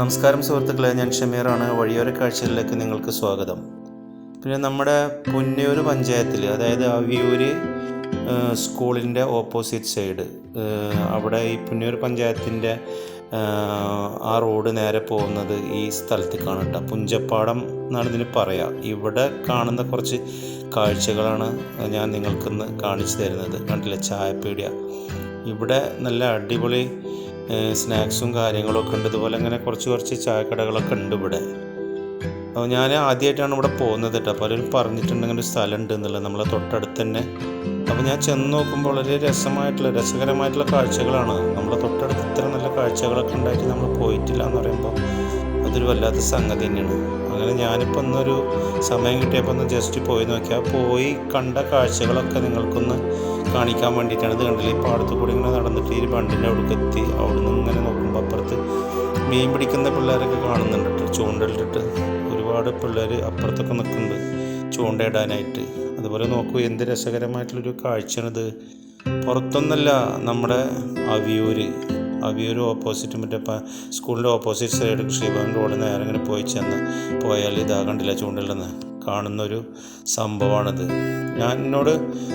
നമസ്കാരം സുഹൃത്തുക്കളെ ഞാൻ ഷമീറാണ്. വഴിയോര കാഴ്ചകളിലേക്ക് നിങ്ങൾക്ക് സ്വാഗതം. പിന്നെ നമ്മുടെ പുന്നയൂർ പഞ്ചായത്തിൽ അതായത് അവിയൂർ സ്കൂളിന്റെ ഓപ്പോസിറ്റ് സൈഡ് അവിടെ ഈ പുന്നയൂർ പഞ്ചായത്തിന്റെ ആ റോഡ് നേരെ പോകുന്നത് ഈ സ്ഥലത്തേക്കാണ് കേട്ടോ. പുഞ്ചപ്പാടം എന്നാണ് ഇതിന് പറയുക ഇവിടെ കാണുന്ന കുറച്ച് കാഴ്ചകളാണ് ഞാൻ നിങ്ങൾക്കിന്ന് കാണിച്ചു തരുന്നത്. കണ്ടില്ല? ചായപ്പീടിയ. ഇവിടെ നല്ല അടിപൊളി സ്നാക്സും കാര്യങ്ങളൊക്കെ ഉണ്ട്. ഇതുപോലെ അങ്ങനെ കുറച്ച് കുറച്ച് ചായക്കടകളൊക്കെ ഉണ്ട് ഇവിടെ. അപ്പോൾ ഞാൻ ആദ്യമായിട്ടാണ് ഇവിടെ പോകുന്നത് കേട്ടോ. പലരും പറഞ്ഞിട്ടുണ്ട് അങ്ങനെ ഒരു സ്ഥലം ഉണ്ട് എന്നുള്ളത്. നമ്മളെ തൊട്ടടുത്ത് തന്നെ. അപ്പോൾ ഞാൻ ചെന്ന് നോക്കുമ്പോൾ വളരെ രസമായിട്ടുള്ള രസകരമായിട്ടുള്ള കാഴ്ചകളാണ്. നമ്മളെ തൊട്ടടുത്ത് ഇത്ര നല്ല കാഴ്ചകളൊക്കെ ഉണ്ടായിട്ട് നമ്മൾ പോയിട്ടില്ല എന്ന് പറയുമ്പോൾ അതൊരു വല്ലാത്ത സംഗതി തന്നെയാണ്. അങ്ങനെ ഞാനിപ്പോൾ ഇന്നൊരു സമയം കിട്ടിയപ്പോൾ ഒന്ന് ജസ്റ്റ് പോയി നോക്കിയാൽ പോയി കണ്ട കാഴ്ചകളൊക്കെ നിങ്ങൾക്കൊന്ന് കാണിക്കാൻ വേണ്ടിയിട്ടാണ്. ഇത് കണ്ടില്ല? ഈ പാടത്ത് കൂടി ഇങ്ങനെ നടന്നിട്ട് ഈ ബണ്ടിന്റെ അവിടേക്ക് എത്തി. അവിടെ നിന്ന് ഇങ്ങനെ നോക്കുമ്പോൾ അപ്പുറത്ത് മീൻ പിടിക്കുന്ന പിള്ളേരൊക്കെ കാണുന്നുണ്ട് കേട്ടോ. ചൂണ്ടലിട്ടിട്ട് ഒരുപാട് പിള്ളേർ അപ്പുറത്തൊക്കെ നിൽക്കുന്നുണ്ട് ചൂണ്ടയിടാനായിട്ട്. അതുപോലെ നോക്കൂ എന്ത് രസകരമായിട്ടുള്ളൊരു കാഴ്ചയാണിത്. പുറത്തൊന്നല്ല നമ്മുടെ അവിയൂര്. അവിയൂർ ഓപ്പോസിറ്റ് മറ്റേ സ്കൂളിന്റെ ഓപ്പോസിറ്റ് സൈഡ് ശ്രീഭവൻ റോഡിൽ നിന്ന് ഇങ്ങനെ പോയി ചെന്ന് പോയാൽ ഇതാ കണ്ടില്ല ചൂണ്ടലിടുന്ന കാണുന്നൊരു സംഭവമാണിത് ഞാൻ എന്നോട്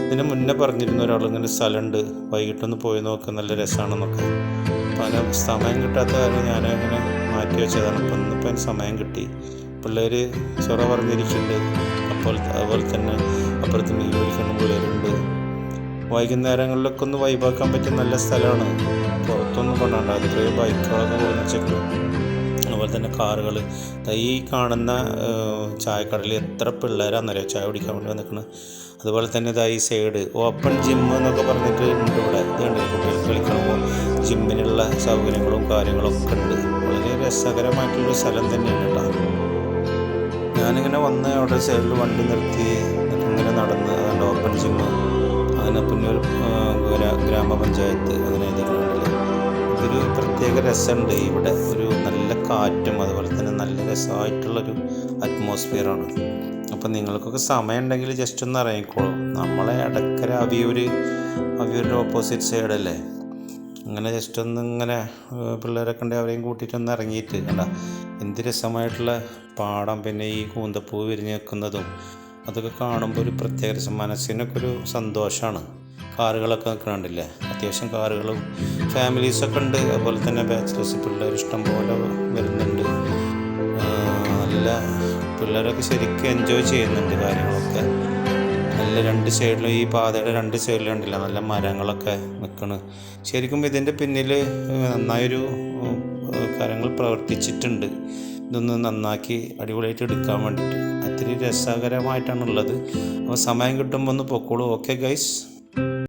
ഇതിന് മുന്നേ പറഞ്ഞിരുന്ന ഒരാൾ ഇങ്ങനെ സ്ഥലമുണ്ട് വൈകിട്ടൊന്ന് പോയി നോക്കുക നല്ല രസമാണെന്നൊക്കെ പല സമയം കിട്ടാത്ത കാര്യം ഞാൻ അങ്ങനെ മാറ്റി വെച്ചതാണ്. അപ്പം ഇന്നിപ്പോൾ അതിന് സമയം കിട്ടി. പിള്ളേർ ചൊറ പറഞ്ഞിരിക്കുന്നുണ്ട് അപ്പോൾ അതുപോലെ തന്നെ അപ്പുറത്ത് മീൻ വൈകുന്നേരങ്ങളിലൊക്കെ ഒന്ന് വൈബാക്കാൻ പറ്റിയ നല്ല സ്ഥലമാണ്. പുറത്തൊന്നും കൊണ്ടാണ്ട്. അത്രയും ബൈക്കുകളൊക്കെ പോകുന്ന അതുപോലെ തന്നെ കാറുകൾ ഈ കാണുന്ന ചായക്കടയിൽ എത്ര പിള്ളേരാണെന്നറിയോ ചായ കുടിക്കാൻ വേണ്ടി വന്നിരിക്കുന്നത് അതുപോലെ തന്നെ ഇതാ ഈ സൈഡ് ഓപ്പൺ ജിം എന്നൊക്കെ പറഞ്ഞിട്ട് ഉണ്ട് ഇവിടെ. ഇതുണ്ട് കുട്ടികൾക്ക് കളിക്കുമ്പോൾ ജിമ്മിനുള്ള സൗകര്യങ്ങളും കാര്യങ്ങളും ഒക്കെ ഉണ്ട്. വളരെ രസകരമായിട്ടുള്ളൊരു സ്ഥലം തന്നെയാണ് കേട്ടോ. ഞാനിങ്ങനെ വന്ന് അവിടെ സൈഡിൽ വണ്ടി നിർത്തി. ഇങ്ങനെ നടന്ന് അതുകൊണ്ട് ഓപ്പൺ ജിമ്മ് അങ്ങനെ പുന്നൂർ ഗ്രാമപഞ്ചായത്ത് അങ്ങനെ എഴുതിയിട്ടുണ്ടല്ലേ ഇതൊരു പ്രത്യേക രസമുണ്ട്. ഇവിടെ ഒരു നല്ല കാറ്റും അതുപോലെ തന്നെ നല്ല രസമായിട്ടുള്ളൊരു അറ്റ്മോസ്ഫിയറാണ് അപ്പം നിങ്ങൾക്കൊക്കെ സമയം ഉണ്ടെങ്കിൽ ജസ്റ്റ് ഒന്ന് ഇറങ്ങിക്കോളൂ. നമ്മളെ ഇടക്കര അവിയൂർ അവിയൂരിന്റെ ഓപ്പോസിറ്റ് സൈഡല്ലേ അങ്ങനെ ജസ്റ്റ് ഒന്ന് ഇങ്ങനെ പിള്ളേരൊക്കെ ഉണ്ട് അവരെയും കൂട്ടിയിട്ടൊന്ന് ഇറങ്ങിയിട്ട് കണ്ട. എന്ത് രസമായിട്ടുള്ള പാടം പിന്നെ ഈ കൂന്തപ്പൂ വിരിഞ്ഞ് നിൽക്കുന്നതും അതൊക്കെ കാണുമ്പോൾ ഒരു പ്രത്യേക മനസ്സിനൊക്കെ ഒരു സന്തോഷമാണ് കാറുകളൊക്കെ കണ്ടില്ലേ? അത്യാവശ്യം കാറുകളും ഫാമിലീസൊക്കെ ഉണ്ട്. അതുപോലെ തന്നെ ബാച്ചിലേഴ്സ് പിള്ളേർ ഇഷ്ടം പോലെ വരുന്നുണ്ട്. നല്ല പിള്ളേരൊക്കെ ശരിക്കും എൻജോയ് ചെയ്യുന്നുണ്ട് കാര്യങ്ങളൊക്കെ. നല്ല രണ്ട് സൈഡിലും ഈ പാതയുടെ രണ്ട് സൈഡിലും ഉണ്ടല്ലോ നല്ല മരങ്ങളൊക്കെ നിൽക്കണ് ശരിക്കും ഇതിന്റെ പിന്നിൽ നന്നായൊരു കാര്യങ്ങൾ പ്രവർത്തിച്ചിട്ടുണ്ട്. ഇതൊന്ന് നന്നാക്കി അടിപൊളിയായിട്ട് എടുക്കാൻ വേണ്ടിയിട്ട്. അത്തിരി രസകരമായിട്ടാണുള്ളത്. അപ്പോൾ സമയം കിട്ടുമ്പോൾ ഒന്ന് പൊക്കോളൂ. Okay guys